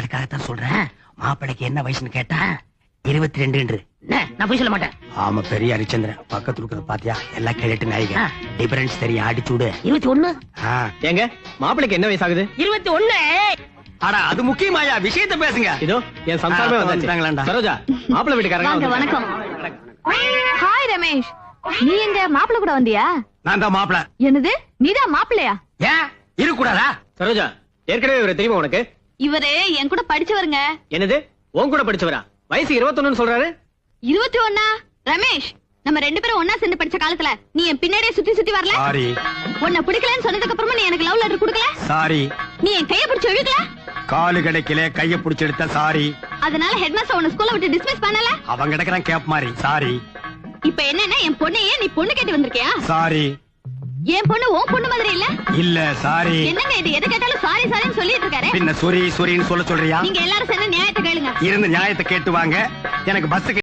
அதுக்காகத்தான் சொல்றேன். மாப்பிளைக்கு என்ன வயசுன்னு கேட்டா இருபத்தி ரெண்டு நான் போய் சொல்ல மாட்டேன். ஆமா பெரிய ஹரிச்சந்திரன். பக்கத்துல இருக்கிறத பாத்தியா? எல்லாம் கேட்டு நாய்க. டிஃபரன்ஸ் தெரியும். அடிச்சு விடு. இருபத்தி ஒண்ணு ஆ. ஏங்க மாப்பிளைக்கு என்ன வயசாகுது? இருபத்தி ஒண்ணு அட அது முக்கியமாயா? விஷயத்த பேசுங்க. இதோ என் சம்சாரமே வந்துட்டாங்களாண்டா. சரோஜா மாப்பிள்ளை வீட்டுக்காரங்க. வணக்கம். ஹாய் ரமேஷ். நீ எங்க மாப்பிள்ள கூட வந்தியா? நான் தான் மாப்பிள. என்னது? நீதான் மாப்பிள்ளையா ஏன்? இருக்கக்கூடாதா சரோஜா ஏற்கனவே இவரை தெரியுமா உனக்கு. இவரு என் கூட படிச்சவருங்க. என்னது? உன் கூட படிச்சவரா? வயசு இருபத்தொன்னு சொல்றாரு? இருபத்தி ஒன்னா ரமேஷ் நம்ம ரெண்டு பேரும் ஒன்னா சேர்ந்து படிச்ச காலத்துல நீ என் பின்னாடியே சுத்தி சுத்தி வரல? சாரி. உன்னை பிடிக்கலன்னு சொன்னதுக்கு அப்புறமா நீ எனக்கு லவ் லெட்டர் கொடுக்கல? சாரி. நீ என் கைய பிடிச்சு இழுக்கல? காலு கிடைக்கல கைய புடிச்சு எடுத்த சாரி. அதனால ஹெட்மாஸ்டர் உன்னை ஸ்கூல்ல விட்டு டிஸ்மிஸ் பண்ணல? அவன் கிடக்குறான் கேப் மாதிரி. சாரி. இப்ப என்னன்னா என் பொண்ணையே நீ பொண்ணு கேட்டு வந்திருக்கியா? சாரி. என் பொண்ணு உன் பொண்ணு மாதிரி இல்ல? இல்ல சாரி என்னங்க இது? எது கேட்டாலும் சாரி சாரின்னு சொல்லிட்டு இருக்காரு. பின்ன சொரி சொரின்னு சொல்ல சொல்றியா? நீங்க எல்லாரும் சேர்ந்து நியாயத்தை கேளுங்க. இருந்து நியாயத்தை கேட்டு வாங்க. எனக்கு பஸ்